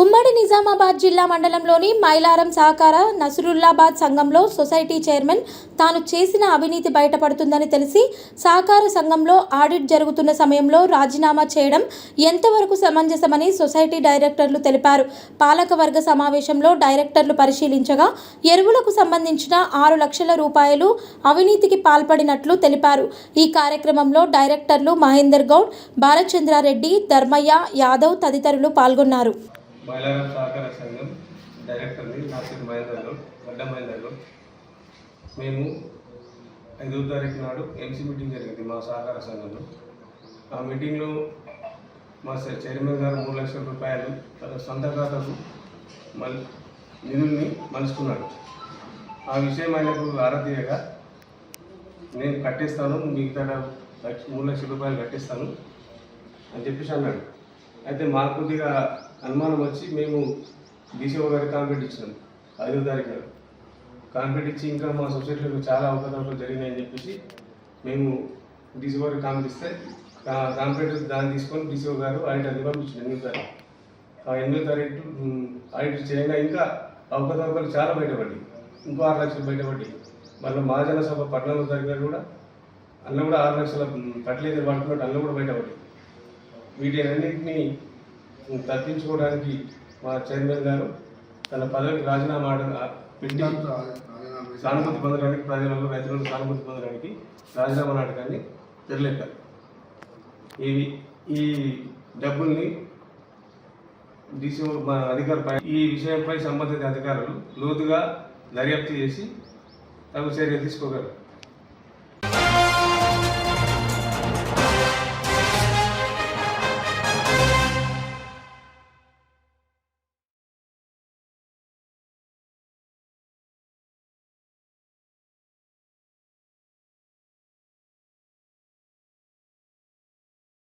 ఉమ్మడి నిజామాబాద్ జిల్లా మండలంలోని మైలారం సహకార నసరుల్లాబాద్ సంఘంలో సొసైటీ చైర్మన్ తాను చేసిన అవినీతి బయటపడుతుందని తెలిసి సహకార సంఘంలో ఆడిట్ జరుగుతున్న సమయంలో రాజీనామా చేయడం ఎంతవరకు సమంజసమని సొసైటీ డైరెక్టర్లు తెలిపారు. పాలకవర్గ సమావేశంలో డైరెక్టర్లు పరిశీలించగా ఎరువులకు సంబంధించిన ఆరు లక్షల రూపాయలు అవినీతికి పాల్పడినట్లు తెలిపారు. ఈ కార్యక్రమంలో డైరెక్టర్లు మహేందర్ గౌడ్ బాలచంద్రారెడ్డి ధర్మయ్య యాదవ్ తదితరులు పాల్గొన్నారు. మైలారం సహకార సంఘం డైరెక్టర్ని నా పేరు గడ్డ మహేందర్లు మేము ఐదో తారీఖు నాడు ఎంసీ మీటింగ్ జరిగింది మా సహకార సంఘంలో. ఆ మీటింగ్లో మా చైర్మన్ గారు మూడు లక్షల రూపాయలు తన సొంత ఖాతాకు మల్ నిధుల్ని మలుచుకున్నాడు. ఆ విషయం ఆయనకు ఆరాధీయగా నేను కట్టేస్తాను మిగతా లక్ష మూడు లక్షల రూపాయలు కట్టిస్తాను అని చెప్పేసి అన్నాడు. అయితే మాకు కొద్దిగా అనుమానం వచ్చి మేము డీసీఓ గారికి కాంప్లీట్ ఇచ్చినాం. ఐదో తారీఖు కాంప్లీట్ ఇచ్చి ఇంకా మా సొసైటీలో చాలా అవకాశాలు జరిగినాయని చెప్పేసి మేము డీసీఓ గారికి కాంప్లీట్ ఇస్తే కాంప్లీట్ దాన్ని తీసుకొని డీసీఓ గారు ఆడిట్ అది పంపించారు ఎనిమిది తారీఖు. ఆ ఎనిమిదో తారీఖు ఆడిట్ చేయగా ఇంకా అవకతవకలు చాలా బయటపడ్డాయి. ఇంకో ఆరు లక్షలు బయటపడ్డాయి. మళ్ళీ మహాజన సభ పద్నాలుగో కూడా అన్న కూడా ఆరు లక్షల కట్లేదు పడుతున్నట్టు అన్న కూడా బయటపడ్డాయి. వీటినన్నింటినీ తప్పించుకోవడానికి మా చైర్మన్ గారు తన పదవికి రాజీనామా పెట్టి సానుభూతి పొందడానికి ప్రజలలో రైతులను సానుభూతి పొందడానికి రాజీనామా నాటకాన్ని తెరలేపారు. ఇవి ఈ డబ్బుల్ని డిసిఓ మా అధికారులపై ఈ విషయంపై సంబంధిత అధికారులు లోతుగా దర్యాప్తు చేసి తగు చర్య తీసుకోగలరు.